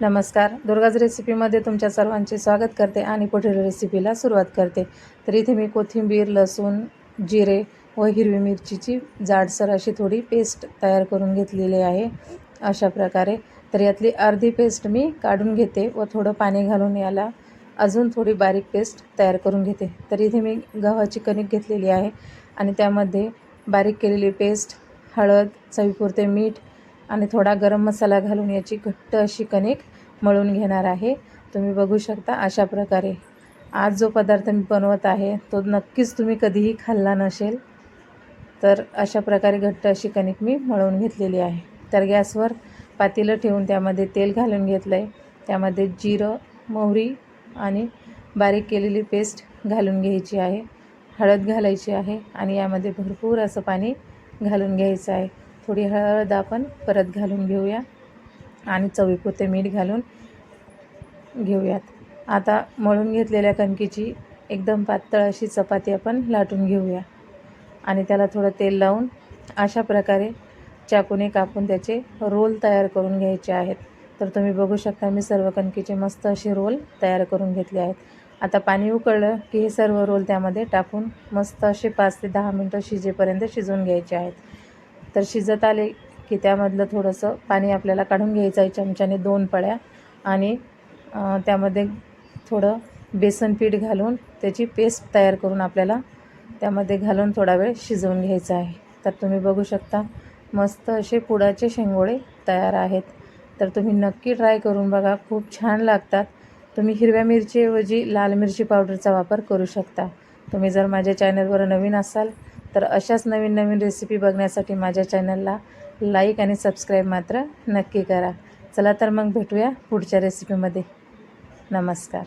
नमस्कार. दुर्गाज रेसिपीमध्ये तुमच्या सर्वांचे स्वागत करते आणि पुढील रेसिपीला सुरुवात करते. तर इथे मी कोथिंबीर लसूण जिरे व हिरवी मिरचीची जाडसर अशी थोडी पेस्ट तयार करून घेतलेली आहे. अशा प्रकारे. तर यातली अर्धी पेस्ट मी काढून घेते व थोडं पाणी घालून याला अजून थोडी बारीक पेस्ट तयार करून घेते. तर इथे मी गव्हाची कणिक घेतलेली आहे आणि त्यामध्ये बारीक केलेली पेस्ट हळद चवीपुरते मीठ आणि थोडा गरम मसाला घालून याची घट्ट अशी कणिक मळून घेणार आहे. तुम्ही बघू शकता अशा प्रकारे. आज जो पदार्थ मी बनवत आहे तो नक्कीच तुम्ही कधीही खाल्ला नसेल तर अशा प्रकारे घट्ट अशी कणिक मी मळून घेतलेली आहे. तर गॅसवर पातेलं ठेवून त्यामध्ये तेल घालून घेतलं आहे त्यामध्ये जिरं मोहरी आणि बारीक केलेली पेस्ट घालून घ्यायची आहे. हळद घालायची आहे आणि यामध्ये भरपूर असं पाणी घालून घ्यायचं आहे. थोडी हळद आपण परत घालून घेऊया आणि चवीपुरते मीठ घालून घेऊयात. आता मळून घेतलेल्या कणकीची एकदम पातळ अशी चपाती आपण लाटून घेऊया. आणि त्याला थोडं तेल लावून अशा प्रकारे चाकूने कापून त्याचे रोल तयार करून घ्यायचे आहेत. तर तुम्ही बघू शकता मी सर्व कणकीचे मस्त असे रोल तयार करून घेतले आहेत. आता पाणी उकळलं की हे सर्व रोल त्यामध्ये टाकून मस्त असे पाच ते दहा मिनटं शिजेपर्यंत शिजवून घ्यायचे आहेत. तर शिजत आले की त्यामधलं थोडंसं पाणी आपल्याला काढून घ्यायचं आहे चमच्याने दोन पळ्या. आणि त्यामध्ये थोडं बेसन पीठ घालून त्याची पेस्ट तयार करून आपल्याला त्यामध्ये घालून थोडा वेळ शिजवून घ्यायचा आहे. तर तुम्ही बघू शकता मस्त असे पुडाचे शेंगोळे तयार आहेत. तर तुम्ही नक्की ट्राय करून बघा खूप छान लागतात. तुम्ही हिरव्या मिरचीऐवजी लाल मिरची पावडरचा वापर करू शकता. तुम्ही जर माझ्या चॅनलवर नवीन असाल तर अशाच नवीन नवीन रेसिपी बघण्यासाठी माझ्या चॅनलला लाईक आणि सबस्क्राईब मात्र नक्की करा. चला तर मग भेटूया पुढच्या रेसिपीमध्ये नमस्कार.